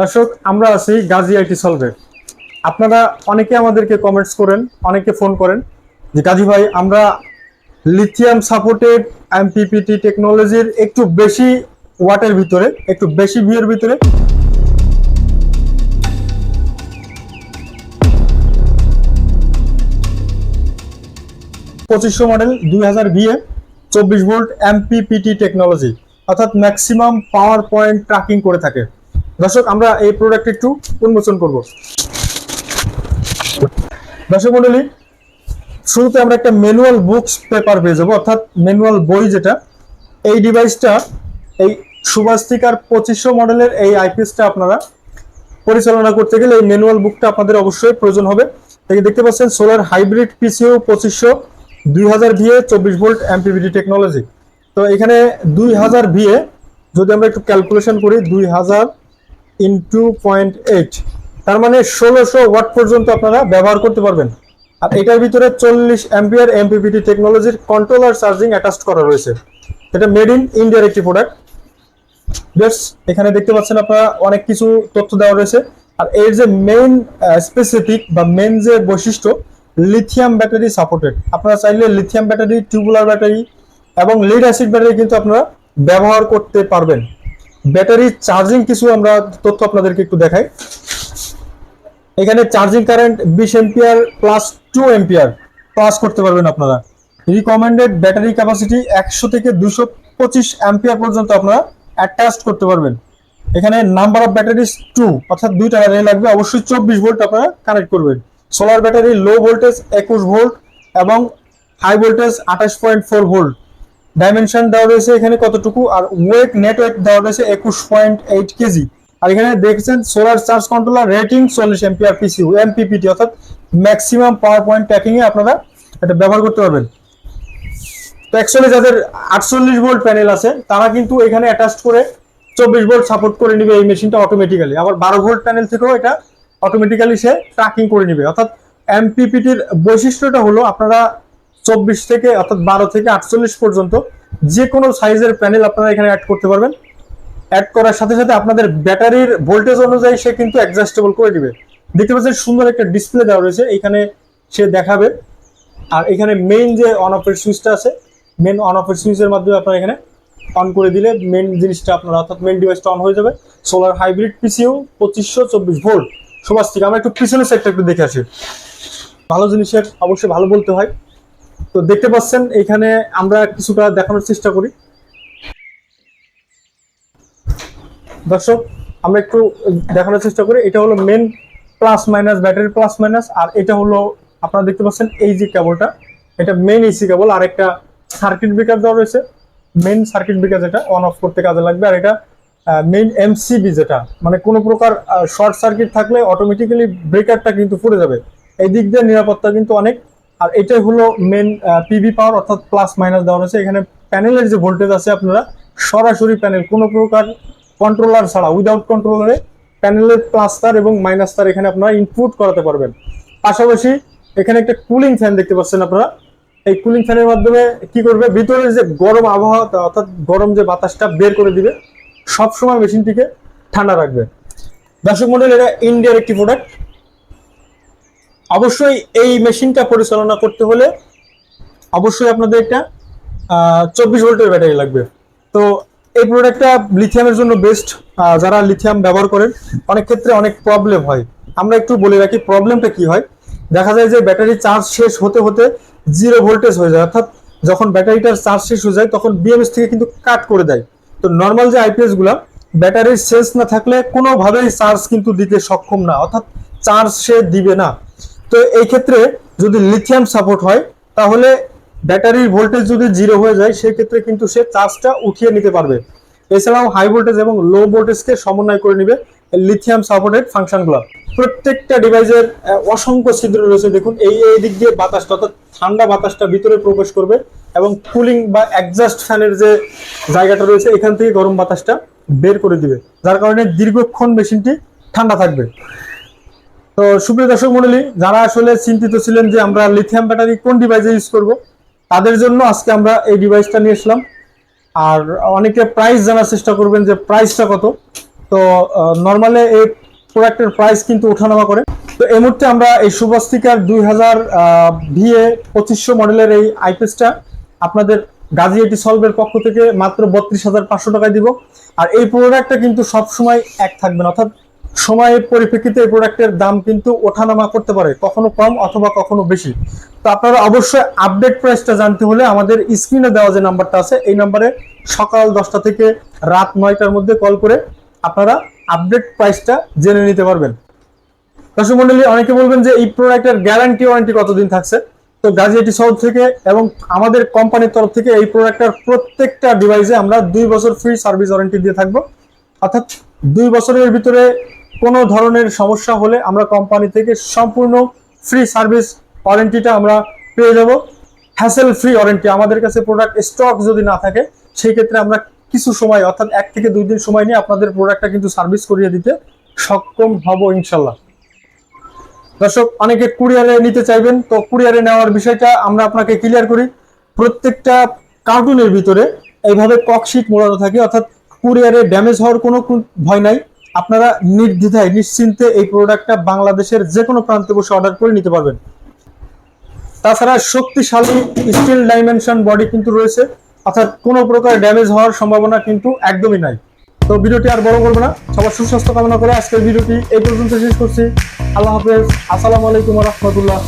দর্শক, আমরা আছি গাজী আইটি সলভে। আপনারা অনেকে আমাদেরকে কমেন্টস করেন, অনেকে ফোন করেন যে, গাজী ভাই, আমরা লিথিয়াম সাপোর্টেড এমপিপিটি টেকনোলজির একটু বেশি ওয়াটের ভিতরে, একটু বেশি ভিউর ভিতরে। পঁচিশশো মডেল দুই হাজার বিএ, চব্বিশ ভোল্ট এমপিপিটি টেকনোলজি অর্থাৎ ম্যাক্সিমাম পাওয়ার পয়েন্ট ট্র্যাকিং করে থাকে। দর্শক, আমরা এই প্রোডাক্ট একটু উন্মোচন করব। দর্শক মন্ডলী, শুরুতে আমরা একটা ম্যানুয়াল বুকস পেপার পেয়ে যাব, অর্থাৎ ম্যানুয়াল বই যেটা, এই ডিভাইসটা এই সুভাস্তিকার পঁচিশশো মডেলের এই আইপিএসটা আপনারা পরিচালনা করতে গেলে এই ম্যানুয়াল বুকটা আপনাদের অবশ্যই প্রয়োজন হবে। এই দেখতে পাচ্ছেন সোলার হাইব্রিড পিসিও পঁচিশশো, দুই হাজার ভিএ চব্বিশ ভোল্ট এমপিভিটি টেকনোলজি তো এখানে দুই হাজার ভিএ যদি আমরা একটু ক্যালকুলেশন করি, দুই হাজার ইন্টু পয়েন্ট এইট। তার মানে ষোলোশো ওয়াট পর্যন্ত আপনারা ব্যবহার করতে পারবেন। আর এটার ভিতরে চল্লিশ অ্যাম্পিয়ার এমপিপিটি টেকনোলজির কন্ট্রোলার চার্জিং অ্যাটাচ করা রয়েছে। এটা মেড ইন ইন্ডিয়ার একটি প্রোডাক্ট বেশ এখানে দেখতে পাচ্ছেন আপনারা অনেক কিছু তথ্য দেওয়া রয়েছে। আর এর যে মেইন স্পেসিফিক বা মেইন যে বৈশিষ্ট্য লিথিয়াম ব্যাটারি সাপোর্টেড আপনারা চাইলে লিথিয়াম ব্যাটারি টিউবুলার ব্যাটারি এবং লিড অ্যাসিড ব্যাটারি কিন্তু আপনারা ব্যবহার করতে পারবেন। ব্যাটারি চার্জিং কিছু আমরা তথ্য আপনাদেরকে একটু দেখাই। এখানে চার্জিং কারেন্ট বিশ ampere plus two ampere plus করতে পারবেন আপনারা। রিকমেন্ডেড ব্যাটারি ক্যাপাসিটি একশো থেকে দুশো পঁচিশ অ্যাম্পিয়ার পর্যন্ত আপনারা অ্যাটাচ করতে পারবেন। এখানে নাম্বার অফ ব্যাটারিজ টু অর্থাৎ দুইটা ব্যাটারি লাগবে। অবশ্যই চব্বিশ ভোল্ট আপনারা কানেক্ট করবেন। সোলার ব্যাটারি লো ভোল্টেজ একুশ ভোল্ট এবং হাই ভোল্টেজ আঠাশ পয়েন্ট ফোর ভোল্ট ডাইমেনশন দেওয়া রয়েছে এখানে কতটুকু? আর ওয়েট নেট ওয়েট দেওয়া রয়েছে একুশ পয়েন্ট এইট কেজি আর এখানে দেখছেন সোলার চার্জ কন্ট্রোলার রেটিং চল্লিশ এম্পিয়ার পিসিউ এমপিপিটি অর্থাৎ ম্যাক্সিমাম পাওয়ার পয়েন্ট ট্র্যাকিং এ আপনারা এটা ব্যবহার করতে পারবেন। তো অ্যাকচুয়ালি যাদের আটচল্লিশ ভোল্ট প্যানেল আছে, তারা কিন্তু এখানে অ্যাটাচ করে চব্বিশ ভোল্ট সাপোর্ট করে নিবে এই মেশিনটা অটোমেটিক্যালি আবার বারো ভোল্ট প্যানেল থেকেও এটা অটোমেটিক্যালি সে ট্র্যাকিং করে নিবে। অর্থাৎ এমপিপিটির বৈশিষ্ট্যটা হলো আপনারা চব্বিশ থেকে অর্থাৎ বারো থেকে আটচল্লিশ পর্যন্ত যে কোনো সাইজের প্যানেল আপনারা এখানে অ্যাড করতে পারবেন। অ্যাড করার সাথে সাথে আপনাদের ব্যাটারির ভোল্টেজ অনুযায়ী সে কিন্তু অ্যাডজাস্টেবল করে দিবে। দেখতে পাচ্ছেন সুন্দর একটা ডিসপ্লে দেওয়া রয়েছে, এখানে সে দেখাবে। আর এখানে মেইন যে অন অফের সুইচটা আছে মেন অন অফের সুইচের মাধ্যমে আপনারা এখানে অন করে দিলে মেন জিনিসটা আপনারা, অর্থাৎ মেন ডিভাইসটা অন হয়ে যাবে। সোলার হাইব্রিড পিসিও পঁচিশশো চব্বিশ ভোল্ট। সবার থেকে আমরা একটু পিছনের সাইডটা একটু দেখে আসি। ভালো জিনিসের, অবশ্যই ভালো বলতে হয়। তো দেখতে পাচ্ছেন এখানে আমরা কিছুটা দেখানোর চেষ্টা করি। দর্শক, আমরা একটু দেখানোর চেষ্টা করি। এটা হলো main plus minus battery plus minus আর এটা হলো আপনারা দেখতে পাচ্ছেন এই যে কেবলটা এটা মেন এসি কেবল আর একটা সার্কিট ব্রেকার দেওয়া রয়েছে। মেন সার্কিট ব্রেকার যেটা অন অফ করতে কাজে লাগবে। আর এটা মেইন এমসিবি যেটা মানে কোনো প্রকার শর্ট সার্কিট থাকলে অটোমেটিক্যালি ব্রেকারটা কিন্তু ফুটে যাবে। এই দিক দিয়ে নিরাপত্তা কিন্তু অনেক। আর এটাই হলো মেন পিভি পাওয়ার অর্থাৎ প্লাস মাইনাস দেওয়া রয়েছে। এখানে প্যানেলের যে ভোল্টেজ আছে আপনারা সরাসরি প্যানেল কোনো প্রকার কন্ট্রোলার ছাড়া উইদাউট কন্ট্রোলারে প্যানেলের প্লাস তার এবং মাইনাস তার এখানে আপনারা ইনপুট করাতে পারবেন। পাশাপাশি এখানে একটা কুলিং ফ্যান দেখতে পাচ্ছেন আপনারা। এই কুলিং ফ্যানের মাধ্যমে কি করবে? ভিতরের যে গরম আবহাওয়া অর্থাৎ গরম যে বাতাসটা বের করে দিবে, সবসময় মেশিনটিকে ঠান্ডা রাখবে। দর্শক মন্ডল, এটা ইন্ডিয়ার একটি প্রোডাক্ট অবশ্যই এই মেশিনটা পরিচালনা করতে হলে অবশ্যই আপনাদের একটা চব্বিশ ভোল্টের ব্যাটারি লাগবে। তো এই প্রোডাক্টটা লিথিয়ামের জন্য বেস্ট যারা লিথিয়াম ব্যবহার করেন, অনেক ক্ষেত্রে অনেক প্রবলেম হয়। আমরা একটু বলে রাখি প্রবলেমটা কি হয়? দেখা যায় যে ব্যাটারি চার্জ শেষ হতে হতে জিরো ভোল্টেজ হয়ে যায়। অর্থাৎ যখন ব্যাটারিটার চার্জ শেষ হয়ে যায়, তখন বিএমএস থেকে কিন্তু কাট করে দেয়। তো নর্মাল যে আইপিএসগুলা ব্যাটারির সেন্স না থাকলে কোনোভাবেই চার্জ কিন্তু দিতে সক্ষম না। অর্থাৎ চার্জ সে দিবে না। তো এই ক্ষেত্রে যদি লিথিয়াম সাপোর্ট হয়, তাহলে ব্যাটারির ভোল্টেজ যদি জিরো হয়ে যায়, সেই ক্ষেত্রে কিন্তু সে চার্জটা উঠিয়ে নিতে পারবে। এছাড়াও হাই ভোল্টেজ এবং লো ভোল্টেজকে সমন্বয় করে নিবে লিথিয়াম সাপোর্টেড ফাংশনগুলো প্রত্যেকটা ডিভাইসের অসংখ্য ছিদ্র রয়েছে। দেখুন, এই এই দিক দিয়ে বাতাসটা, অর্থাৎ ঠান্ডা বাতাসটা ভিতরে প্রবেশ করবে এবং কুলিং বা অ্যাডজাস্ট ফ্যানের যে জায়গাটা রয়েছে, এখান থেকে গরম বাতাসটা বের করে দিবে। যার কারণে দীর্ঘক্ষণ মেশিনটি ঠান্ডা থাকবে। তো সুপ্রিয় দর্শক মন্ডলী, যারা আসলে চিন্তিত ছিলেন যে আমরা লিথিয়াম ব্যাটারি কোন ডিভাইসে ইউজ করব, তাদের জন্য আজকে আমরা এই ডিভাইসটা নিয়ে আসলাম। আর অনেকে প্রাইস জানার চেষ্টা করবেন যে প্রাইসটা কত। তো নর্মালি এই প্রোডাক্টের প্রাইস কিন্তু ওঠানামা করে। তো এই মুহূর্তে আমরা এই সুবাস্তিকার দুই হাজার ভিএ পঁচিশশো মডেলের এই আইপিএসটা আপনাদের গাজী এটি সলভের পক্ষ থেকে মাত্র বত্রিশ হাজার পাঁচশো টাকায় দিব। আর এই প্রোডাক্টটা কিন্তু সবসময় এক থাকবে না। অর্থাৎ সময়ের পরিপ্রেক্ষিতে এই প্রোডাক্টের দাম কিন্তু ওঠানামা করতে পারে, কখনো কম অথবা কখনো বেশি। তো আপনারা অবশ্যই আপডেট প্রাইসটা জানতে হলে আমাদের স্ক্রিনে দেওয়া যে নাম্বারটা আছে, এই নাম্বারে সকাল দশটা থেকে রাত নয়টার মধ্যে কল করে আপনারা আপডেট প্রাইসটা জেনে নিতে পারবেন। দর্শক মন্ডলী, অনেকে বলবেন যে এই প্রোডাক্টের গ্যারান্টি ওয়ারেন্টি কতদিন থাকছে? তো গাজিয়াটি সাউথ থেকে এবং আমাদের কোম্পানির তরফ থেকে এই প্রোডাক্টের প্রত্যেকটা ডিভাইসে আমরা দুই বছর ফ্রি সার্ভিস ওয়ারেন্টি দিয়ে থাকব। অর্থাৎ দুই বছরের ভিতরে কোনো ধরনের সমস্যা হলে আমরা কোম্পানি থেকে সম্পূর্ণ ফ্রি সার্ভিস ওয়ারেন্টিটা আমরা পেয়ে যাব। হ্যাসেল ফ্রি ওয়ারেন্টি আমাদের কাছে প্রোডাক্ট স্টক যদি না থাকে সেই ক্ষেত্রে আমরা কিছু সময়, অর্থাৎ এক থেকে দুই দিন সময় নিয়ে আপনাদের প্রোডাক্টটা কিন্তু সার্ভিস করিয়ে দিতে সক্ষম হব ইনশাল্লাহ। দর্শক, অনেকে কুরিয়ারে নিতে চাইবেন, তো কুরিয়ারে নেওয়ার বিষয়টা আমরা আপনাকে ক্লিয়ার করি। প্রত্যেকটা কার্টুনের ভিতরে এইভাবে ককশিট মোড়ানো থাকে, অর্থাৎ কুরিয়ারে ড্যামেজ হওয়ার কোনো ভয় নাই। আপনারা নির্দ্বিধায়, নিশ্চিন্তে এই প্রোডাক্টটা বাংলাদেশের যে কোনো প্রান্তে বসে অর্ডার করে নিতে পারবেন। তাছাড়া শক্তিশালী স্টিল ডাইমেনশন বডি কিন্তু রয়েছে। অর্থাৎ কোনো প্রকার ড্যামেজ হওয়ার সম্ভাবনা কিন্তু একদমই নাই। তো ভিডিওটি আর বড় করব না। সবার সুস্বাস্থ্য কামনা করে আজকের ভিডিওটি এই পর্যন্ত শেষ করছি। আল্লাহ হাফেজ। আসসালামু আলাইকুম রহমতুল্লাহ।